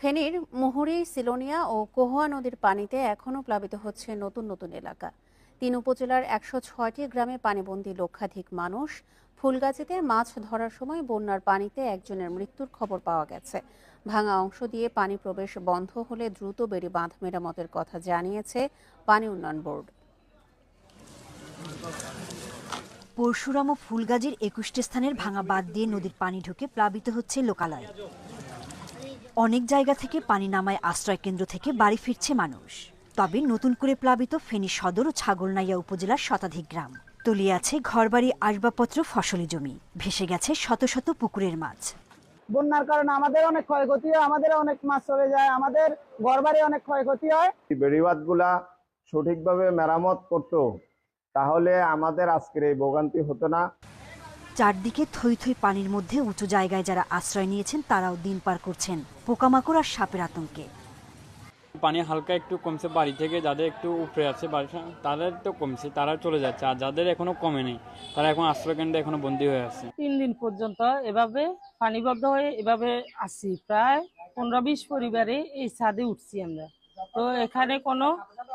ফেনীর মুহুরী, সিলোনিয়া ও কোহোয়া নদীর পানিতে এখনও প্লাবিত হচ্ছে নতুন নতুন এলাকা। তিন উপজেলার একশো ছয়টি গ্রামে পানিবন্দী লক্ষাধিক মানুষ। ফুলগাছিতে মাছ ধরার সময় বন্যার পানিতে একজনের মৃত্যুর খবর পাওয়া গেছে। ভাঙা অংশ দিয়ে পানি প্রবেশ বন্ধ হলে দ্রুত বেড়ি বাঁধ মেরামতের কথা জানিয়েছে পানি উন্নয়ন বোর্ড। পরশুরাম ও ফুলগাজীর একুশটি স্থানের ভাঙা বাদ দিয়ে নদীর পানি ঢুকে প্লাবিত হচ্ছে লোকালয়। অনেক জায়গা থেকে পানি নামায় আশ্রয় কেন্দ্র থেকে বাড়ি ফিরছে মানুষ। তবে নতুন করে প্লাবিত ফেনী সদর ও ছাগলনাইয়া উপজেলার শতাধিক গ্রাম। তলিয়ে আছে ঘরবাড়ি আসবাবপত্র ফসলি জমি। ভেসে গেছে শত শত পুকুরের মাছ। বন্যার কারণে আমাদের অনেক ক্ষয়ক্ষতি হয় আমাদের অনেক মাছ চলে যায় আমাদের ঘরবাড়ি অনেক ক্ষয়ক্ষতি হয়। বেড়িবাঁধগুলা সঠিকভাবে মেরামত করতো তাহলে আমাদের আজকের এই ভোগান্তি হতো না। চারদিকে থই থই পানির মধ্যে উঁচু জায়গায় যারা আশ্রয় নিয়েছেন তারাও দিন পার করছেন। পোকামাকড় আর সাপের আতঙ্কে। পানি হালকা একটু কমছে বাড়ি থেকে যাদের একটু উপরে আছে বাড়ি তাদের তো কমছে তারা চলে যাচ্ছে আর যাদের এখনও কমে নেই তারা এখন আশ্রয়কেন্দ্রে এখনও বন্দী হয়ে আছে। তিন দিন পর্যন্ত এভাবে পানিবদ্ধ হয়ে এভাবে আসি প্রায় পনেরো বিশ পরিবারে এই ছাদে উঠছি আমরা। তো এখানে কোনো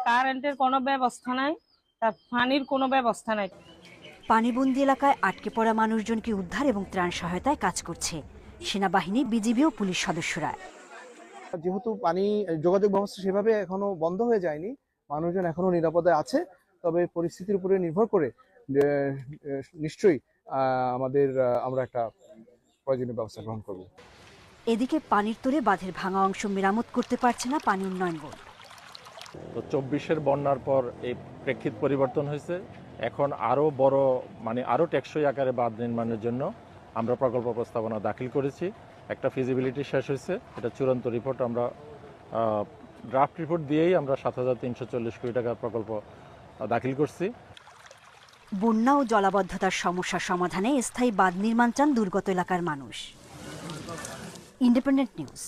কারেন্টের কোনো ব্যবস্থা নাই তার পানির কোনো ব্যবস্থা নাই। পানিবন্দী এলাকায় আটকে পড়া মানুষজনকে উদ্ধার এবং ত্রাণ সহায়তায় কাজ করছে? সেনাবাহিনী বিজিবি ও পুলিশ সদস্যরা। যেহেতু পানি যোগাযোগ ব্যবস্থা সেভাবে এখনও বন্ধ হয়ে যায়নি মানুষজন এখনও নিরাপদে আছে তবে পরিস্থিতির উপরে নির্ভর করে নিশ্চয়ই আমাদের আমরা একটা প্রয়োজনীয় ব্যবস্থা গ্রহণ করব। এদিকে পানির তোরে বাঁধের ভাঙা অংশ মেরামত করতে পারছে না পানি উন্নয়ন বোর্ড। তো চব্বিশের বন্যার পর এই প্রেক্ষিত পরিবর্তন হয়েছে। এখন আরও বড় মানে আরও টেকসই আকারে বাঁধ নির্মাণের জন্য আমরা প্রকল্প প্রস্তাবনা দাখিল করেছি। একটা ফিজিবিলিটি শেষ হয়েছে, এটা চূড়ান্ত রিপোর্ট আমরা ড্রাফট রিপোর্ট দিয়েই আমরা সাত হাজার তিনশো চল্লিশ কোটি টাকার প্রকল্প দাখিল করছি। বন্যা ও জলাবদ্ধতার সমস্যা সমাধানে স্থায়ী বাঁধ নির্মাণ চান দুর্গত এলাকার মানুষ। Independent News.